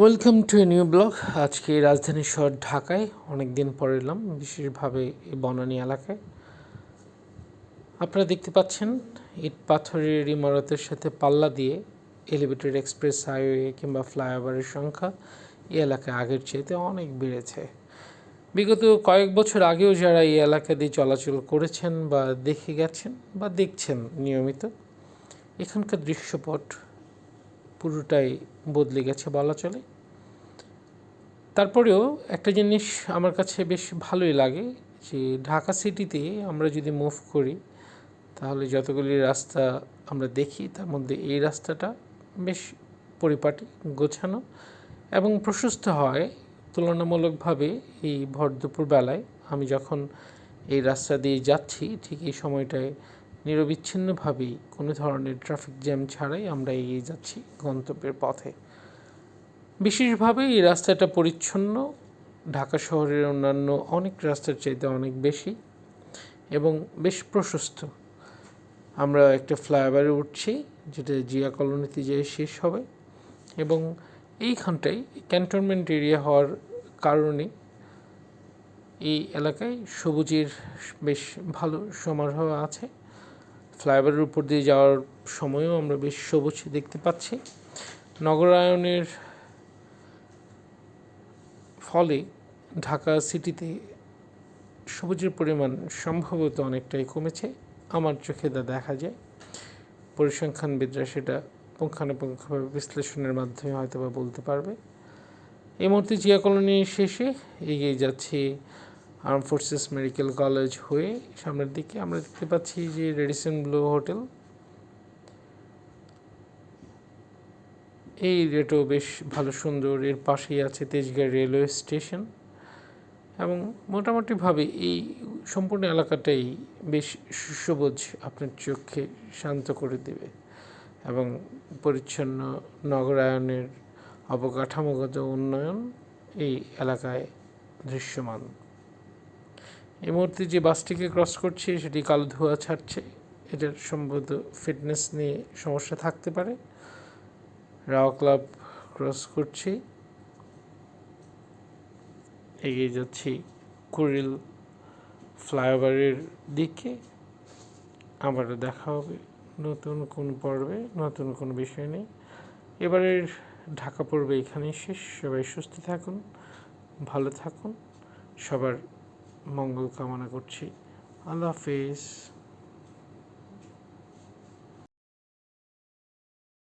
Welcome to a new vlog আজকে রাজধানী শহর ঢাকায় অনেক দিন পর এলাম, বিশেষভাবে এই বনানী এলাকায়। আপনারা দেখতে পাচ্ছেন, ইট পাথরের ইমারতের সাথে পাল্লা দিয়ে এলিভেটেড এক্সপ্রেস হাইওয়ে কিংবা ফ্লাইওভারের সংখ্যা এই এলাকায় আগের চাইতে অনেক বেড়েছে। বিগত কয়েক বছর আগেও যারা এই এলাকা দিয়ে চলাচল করেছেন বা দেখে গেছেন বা দেখছেন নিয়মিত, এখানকার দৃশ্যপট পুরোটাই বদলে গেছে বলা চলে। তারপরেও একটা জিনিস আমার কাছে বেশ ভালোই লাগে যে ঢাকা সিটিতে আমরা যদি মুভ করি, তাহলে যতগুলি রাস্তা আমরা দেখি, তার মধ্যে এই রাস্তাটা বেশ পরিপাটি, গোছানো এবং প্রশস্ত হয়। তুলনামূলকভাবে এই ভর দুপুর বেলায় আমি যখন এই রাস্তা দিয়ে যাচ্ছি, ঠিক এই সময়টায় নিরবিচ্ছিন্নভাবেই কোনো ধরনের ট্রাফিক জ্যাম ছাড়াই আমরা এগিয়ে যাচ্ছি গন্তব্যের পথে। বিশেষভাবে এই রাস্তাটা পরিচ্ছন্ন। ঢাকা শহরের অন্যান্য অনেক রাস্তার চাইতে অনেক বেশি এবং বেশ প্রশস্ত। আমরা একটা ফ্লাইওভারে উঠছি, যেটা জিয়া কলোনিতে যেয়ে শেষ হবে এবং এইখানটায় ক্যান্টনমেন্ট এরিয়া হওয়ার কারণে এই এলাকায় সবুজের বেশ ভালো সমারোহ আছে। ফ্লাইওভারের উপর দিয়ে যাওয়ার সময়ও আমরা বেশ সবুজ দেখতে পাচ্ছি। নগরায়নের ফলে ঢাকা সিটিতে সবুজের পরিমাণ সম্ভবত অনেকটাই কমেছে। আমার চোখে তা দেখা যায়। পরিসংখ্যানবিদরা সেটা পুঙ্খানুপুঙ্খভাবে বিশ্লেষণের মাধ্যমে হয়তো বা বলতে পারবে। এই মুহূর্তে জিয়া কলোনি শেষে এগিয়ে যাচ্ছি আর্ম ফোর্সেস মেডিকেল কলেজ হয়ে সামনের দিকে আমরা দেখতে পাচ্ছি যে রেডিসন ব্লু হোটেল এই রেটও বেশ ভালো সুন্দর। এর পাশেই আছে তেজগাঁ রেলওয়ে স্টেশন। এবং মোটামুটিভাবে এই সম্পূর্ণ এলাকাটাই বেশ সুসবুজ, আপনার চোখে শান্ত করে দেবে। এবং পরিচ্ছন্ন নগরায়নের অবকাঠামোগত উন্নয়ন এই এলাকায় দৃশ্যমান। এই মুহূর্তে যে বাসটিকে ক্রস করছে, সেটি কালো ধোঁয়া ছাড়ছে। এটার সম্ভবত ফিটনেস নিয়ে সমস্যা থাকতে পারে। রাও ক্লাব ক্রস করছি। এগিয়ে যাচ্ছি কুড়িল ফ্লাইওভারের দিকে। আবারও দেখা হবে নতুন কোন পর্বে, নতুন কোনো বিষয় নেই এবারের ঢাকা পর্বে এখানেই শেষ। সবাই সুস্থ থাকুন, ভালো থাকুন। সবার মঙ্গল কামনা করছি। আল্লাহ হাফিজ।